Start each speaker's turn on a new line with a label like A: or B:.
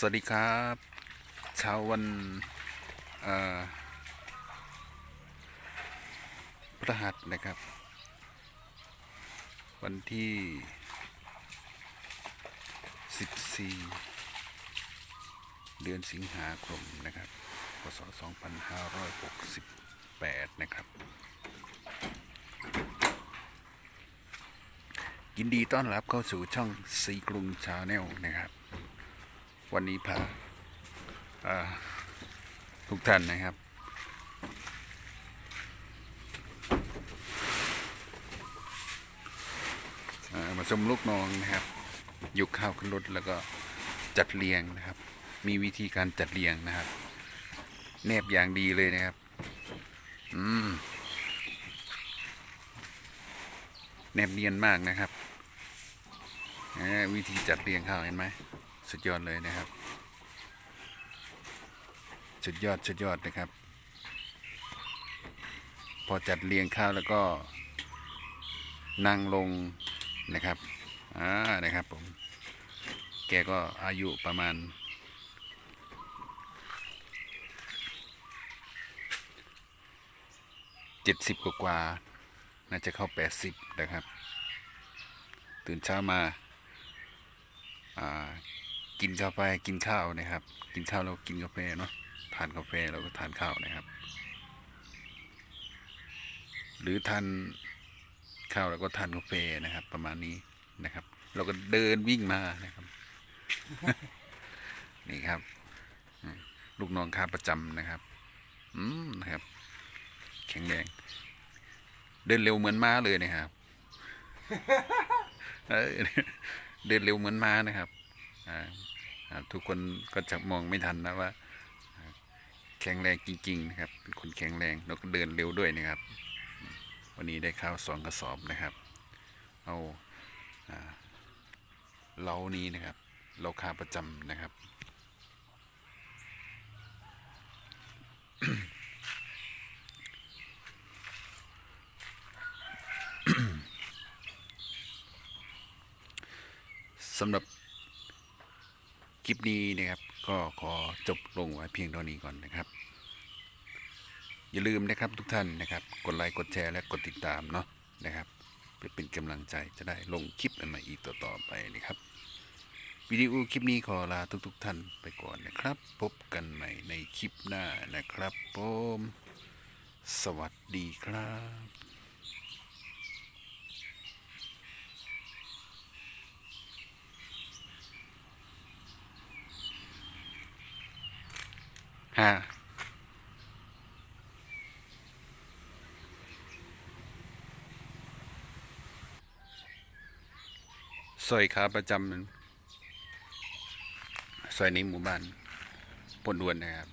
A: สวัสดีครับเช้าวันเอ่อพฤหัสนะครับ วันที่ 14 เดือนสิงหาคมนะครับพศ2568 นะครับ ยินดีต้อนรับเข้าสู่ช่องสีกรุงชาแนลนะครับ วันนี้พาอ่าทุกท่านนะครับามาชมลูกน้องนะครับยกข้าวขึ้นรถแล้วก็จัดเรียงนะครับ มีวิธีการจัดเรียงนะครับ แนบอย่างดีเลยนะครับ อืมแนบเนียนมากนะครับวิธีจัดเรียงข้าวเห็นไหม สุดยอดเลยนะครับ สุดยอดสุดยอดนะครับ พอจัดเรียงข้าวแล้วก็นั่งลงนะครับอ่านะครับผม แกก็อายุประมาณ เจ็ดสิบกว่าน่าจะเข้าแปดสิบนะครับ ตื่นเช้ามา อ่า กินกาแฟกินข้าวนะครับ กินข้าวแล้วกินกาแฟเนาะทานกาแฟแล้วก็ทานข้าวนะครับ หรือทานข้าวแล้วก็ทานกาแฟนะครับ ประมาณนี้นะครับ เราก็เดินวิ่งมานะครับ นี่ครับอืมลูกน้องค้าประจำนะครับ อืมนะครับ แข็งแรงเดินเร็วเหมือนม้าเลยนะครับเออเดินเร็วเหมือนม้านะครับอ่าอ่า ทุกคนก็จะมองไม่ทันนะว่า แข็งแรงจริงๆนะครับ เป็นคนแข็งแรงแล้วก็เดินเร็วด้วยนะครับ วันนี้ได้ข้าวสองกระสอบนะครับ เอาเล้านี้นะครับเราขาประจำนะครับสำหรับ คลิปนี้นะครับ ก็ขอจบลงไว้เพียงเท่านี้ก่อนนะครับ อย่าลืมนะครับทุกท่านนะครับ กดไลค์กดแชร์และกดติดตามเนาะนะครับเพื่อเป็นกำลังใจจะได้ลงคลิปใหม่ๆอีกต่อๆไปนะครับวิดีโอคลิปนี้ขอลาทุกๆท่านไปก่อนนะครับ พบกันใหม่ในคลิปหน้านะครับผมสวัสดีครับ ฮะซอยขาประจำซอยในหมู่บ้านปนดวนนะครับ